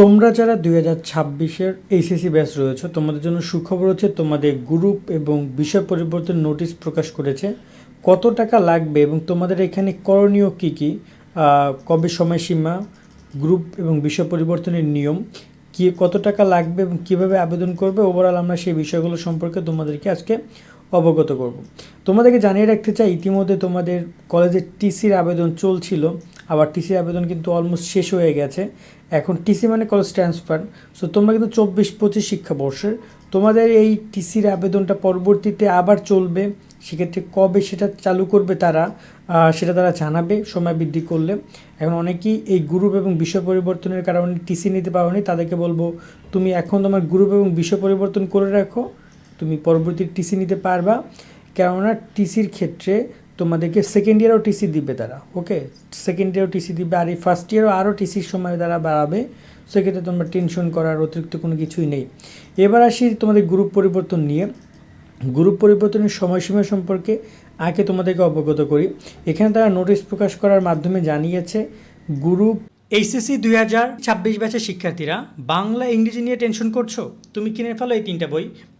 তোমরা যারা দুই হাজার ছাব্বিশের এইচএসসি ব্যাচ রয়েছে, তোমাদের জন্য সুখবর হচ্ছে তোমাদের গ্রুপ এবং বিষয় পরিবর্তন নোটিশ প্রকাশ করেছে। কত টাকা লাগবে এবং তোমাদের এখানে করণীয় কী কী? কবে সময়সীমা? গ্রুপ এবং বিষয় পরিবর্তনের নিয়ম। কি, কত টাকা লাগবে এবং কীভাবে আবেদন করবে? ওভারঅল আমরা সেই বিষয়গুলো সম্পর্কে তোমাদেরকে আজকে অবগত করব। তোমাদেরকে জানিয়ে রাখতে চাই, ইতিমধ্যে তোমাদের কলেজের টিসির আবেদন চলছিল, আবার টিসির আবেদন কিন্তু অলমোস্ট শেষ হয়ে গেছে। এখন টিসি মানে কলেজ ট্রান্সফার সো তোমরা কিন্তু চব্বিশ পঁচিশ শিক্ষাবর্ষের। তোমাদের এই টিসির আবেদনটা পরবর্তীতে আবার চলবে, সেক্ষেত্রে কবে সেটা চালু করবে তারা সেটা তারা জানাবে, সময় বৃদ্ধি করলে। এখন অনেকেই এই গ্রুপ এবং বিষয় পরিবর্তনের কারণে টিসি নিতে পারোনি, তাদেরকে বলব, তুমি এখন তোমার গ্রুপ এবং বিষয় পরিবর্তন করে রাখো তুমি পরবর্তী টিসি নিতে পারবা। কেননা টিসির ক্ষেত্রে তোমাদেরকে সেকেন্ড ইয়ারও টিসি দিবে তারা ওকে সেকেন্ড ইয়ারও টিসি দিবে আর এই ফার্স্ট ইয়ারও আরও টিসির সময় তারা বাড়াবে, সেক্ষেত্রে তোমরা টেনশন করার অতিরিক্ত কোনো কিছুই নেই। এবার আসি তোমাদের গ্রুপ পরিবর্তন নিয়ে। গ্রুপ পরিবর্তনের সময়সীমা সম্পর্কে আগে তোমাদেরকে অবগত করি। এখানে তারা নোটিশ প্রকাশ করার মাধ্যমে জানিয়েছে গ্রুপ এইচএসসি দুই হাজার ছাব্বিশ ব্যাচের শিক্ষার্থীরা বাংলা, ইংরেজি নিয়ে টেনশন করছ? তুমি কিনে ফেলো এই তিনটা বই।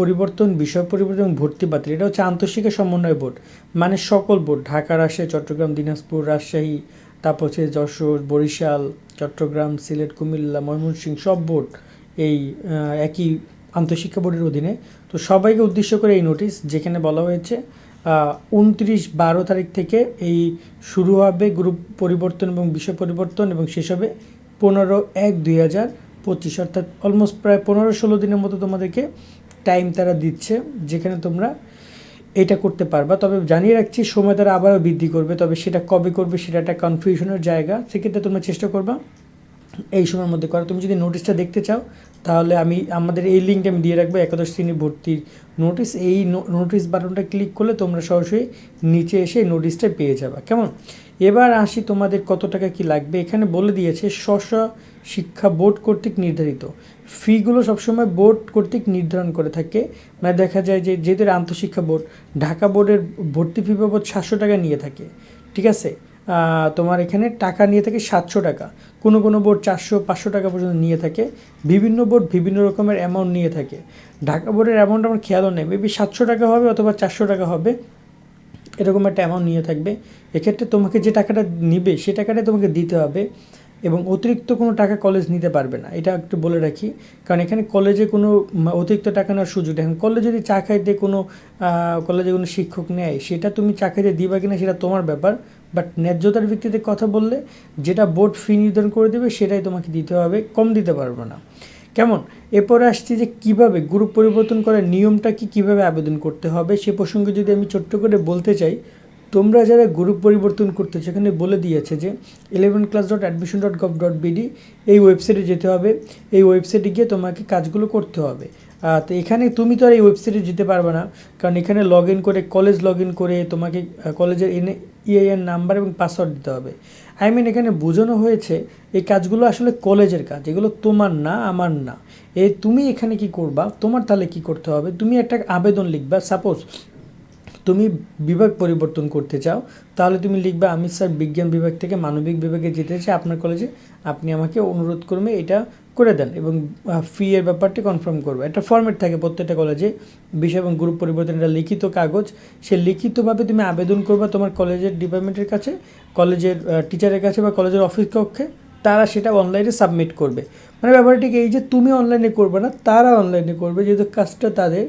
পরিবর্তন, বিষয় পরিবর্তন, ভর্তি বাতিল, এটা হচ্ছে আন্তঃশিক্ষা সমন্বয় বোর্ড। মানে সকল বোর্ড, ঢাকা, রাজশাহী, চট্টগ্রাম, দিনাজপুর, রাজশাহী, তারপর হচ্ছে যশোর, বরিশাল, চট্টগ্রাম, সিলেট, কুমিল্লা, ময়মনসিংহ, সব বোর্ড এই একই আন্তঃশিক্ষা বোর্ডের অধীনে। তো সবাইকে উদ্দেশ্য করে এই নোটিশ, যেখানে বলা হয়েছে উনত্রিশ বারো তারিখ থেকে এই শুরু হবে গ্রুপ পরিবর্তন এবং বিষয় পরিবর্তন এবং শেষ হবে পনেরো এক দুই হাজার পঁচিশ। অর্থাৎ অলমোস্ট প্রায় পনেরো ষোলো দিনের মতো তোমাদেরকে টাইম তারা দিচ্ছে, যেখানে তোমরা এটা করতে পারবা। তবে জানিয়ে রাখছি, সময় তারা আবারও বৃদ্ধি করবে, তবে সেটা কবে করবে সেটা একটা কনফিউশনের জায়গা। সেক্ষেত্রে তোমরা চেষ্টা করবা এই সময়ের মধ্যে করা। তুমি যদি নোটিশটা দেখতে চাও, তাহলে আমি, আমাদের এই লিঙ্কটা আমি দিয়ে রাখব একাদশ শ্রেণি ভর্তির নোটিশ এই নোটিশ বাটনটা ক্লিক করলে তোমরা সরাসরি নিচে এসে নোটিশটা পেয়ে যাবে। কেমন? এবার আসি তোমাদের কত টাকা কি লাগবে। এখানে বলে দিয়েছে স্ব শিক্ষা বোর্ড কর্তৃক নির্ধারিত। ফিগুলো সবসময় বোর্ড কর্তৃক নির্ধারণ করে থাকে। মানে দেখা যায় যে, যেহেতু আন্তঃশিক্ষা বোর্ড, ঢাকা বোর্ডের ভর্তি ফি বাবদ সাতশো টাকা নিয়ে থাকে। ঠিক আছে? তোমার এখানে টাকা নিয়ে থাকে সাতশো টাকা। কোনো কোনো বোর্ড চারশো, পাঁচশো টাকা পর্যন্ত নিয়ে থাকে। বিভিন্ন বোর্ড বিভিন্ন রকমের অ্যামাউন্ট নিয়ে থাকে। ঢাকা বোর্ডের অ্যামাউন্ট আমার খেয়ালও নেই। মেবি সাতশো টাকা হবে অথবা চারশো টাকা হবে। এরকম একটা অ্যামাউন্ট নিয়ে থাকবে। এক্ষেত্রে তোমাকে যে টাকাটা নিবে, সে টাকাটা তোমাকে দিতে হবে এবং অতিরিক্ত কোনো টাকা কলেজ নিতে পারবে না। এটা একটু বলে রাখি। কারণ এখানে কলেজে কোনো অতিরিক্ত টাকা নেওয়ার সুযোগ এখন কলেজে যদি চা খাইতে কোনো কলেজে কোনো শিক্ষক নেয়, সেটা তুমি চা খাইতে দিবা কিনা সেটা তোমার ব্যাপার। বাট ন্যায্যতার ভিত্তিতে কথা বললে যেটা বোর্ড ফি নির্ধারণ করে দেবে সেটাই তোমাকে দিতে হবে, কম দিতে পারবে না। কেমন? এরপরে আসছি যে কীভাবে গ্রুপ পরিবর্তন করার নিয়মটা কি, কীভাবে আবেদন করতে হবে সে প্রসঙ্গে যদি আমি ছোট্ট করে বলতে চাই, তোমরা যারা গ্রুপ পরিবর্তন করতে সেখানে বলে দিয়েছে যে eleven class dot admission dot gov dot BD এই ওয়েবসাইটে যেতে হবে, এই ওয়েবসাইটে গিয়ে তোমাকে কাজগুলো করতে হবে। তো এখানে তুমি তো আর এই ওয়েবসাইটে যেতে পারবে না, কারণ এখানে লগ ইন করে কলেজ লগ ইন করে তোমাকে কলেজের এনে ইআইএন নাম্বার এবং পাসওয়ার্ড দিতে হবে। আই মিন এখানে বোঝানো হয়েছে, এই কাজগুলো আসলে কলেজের কাজ, এগুলো তোমার না, আমার না। এ, তুমি এখানে কি করবা, তোমার তাহলে কি করতে হবে? তুমি একটা আবেদন লিখবা সাপোজ তুমি বিভাগ পরিবর্তন করতে চাও, তাহলে তুমি লিখবে, আমি স্যার বিজ্ঞান বিভাগ থেকে মানবিক বিভাগে যেতে চাই, আপনার কলেজে আপনি আমাকে অনুরোধ করবে এটা করে দেন এবং ফি এর ব্যাপারটি কনফার্ম করবে। একটা ফর্মেট থাকে প্রত্যেকটা কলেজে বিষয় এবং গ্রুপ পরিবর্তন এটা লিখিত কাগজ। সে লিখিতভাবে তুমি আবেদন করবে তোমার কলেজের ডিপার্টমেন্টের কাছে কলেজের টিচারের কাছে বা কলেজের অফিস কক্ষে, তারা সেটা অনলাইনে সাবমিট করবে। মানে ব্যাপারটিকে এই যে তুমি অনলাইনে করবে না, তারা অনলাইনে করবে, যেহেতু কাজটা তাদের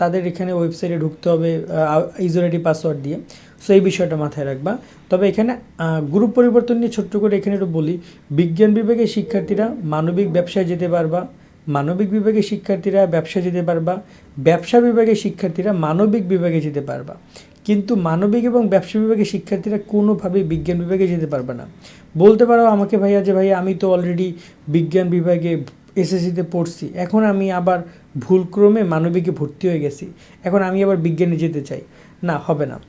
তাদের এখানে ওয়েবসাইটে ঢুকতে হবে ইউজারআইডি পাসওয়ার্ড দিয়ে। সো এই বিষয়টা মাথায় রাখবা। তবে এখানে গ্রুপ পরিবর্তন নিয়ে ছোট্ট করে এখানে একটু বলি। বিজ্ঞান বিভাগের শিক্ষার্থীরা মানবিক ব্যবসায় যেতে পারবা, মানবিক বিভাগের শিক্ষার্থীরা ব্যবসা যেতে পারবা, ব্যবসা বিভাগের শিক্ষার্থীরা মানবিক বিভাগে যেতে পারবা। কিন্তু মানবিক এবং ব্যবসা বিভাগের শিক্ষার্থীরা কোনোভাবেই বিজ্ঞান বিভাগে যেতে পারবে না। বলতে পারো আমাকে ভাইয়া যে, ভাইয়া, আমি তো অলরেডি বিজ্ঞান বিভাগে এসএসসিতে পড়ছি। এখন আমি আবার ভুলক্রমে মানবিকে ভর্তি হয়ে গেছি। এখন আমি আবার বিজ্ঞানে যেতে চাই। না, হবে না।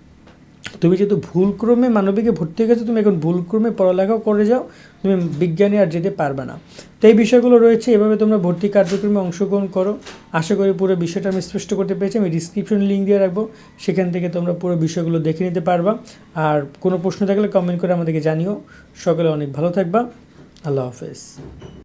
তুমি যেহেতু ভুলক্রমে মানবিকে ভর্তি হয়ে গেছো, তুমি এখন ভুলক্রমে পড়ালেখাও করে যাও। তুমি বিজ্ঞানে আর যেতে পারবে না। তো এই বিষয়গুলো রয়েছে, এভাবে তোমরা ভর্তি কার্যক্রমে অংশগ্রহণ করো। আশা করি পুরো বিষয়টা আমি স্পষ্ট করতে পেরেছি। আমি ডিসক্রিপশন লিঙ্ক দিয়ে রাখব। সেখান থেকে তোমরা পুরো বিষয়গুলো দেখে নিতে পারবা। আর কোনো প্রশ্ন থাকলে কমেন্ট করে আমাদেরকে জানিও। সকলে অনেক ভালো থাকবা। আল্লাহ হাফেজ।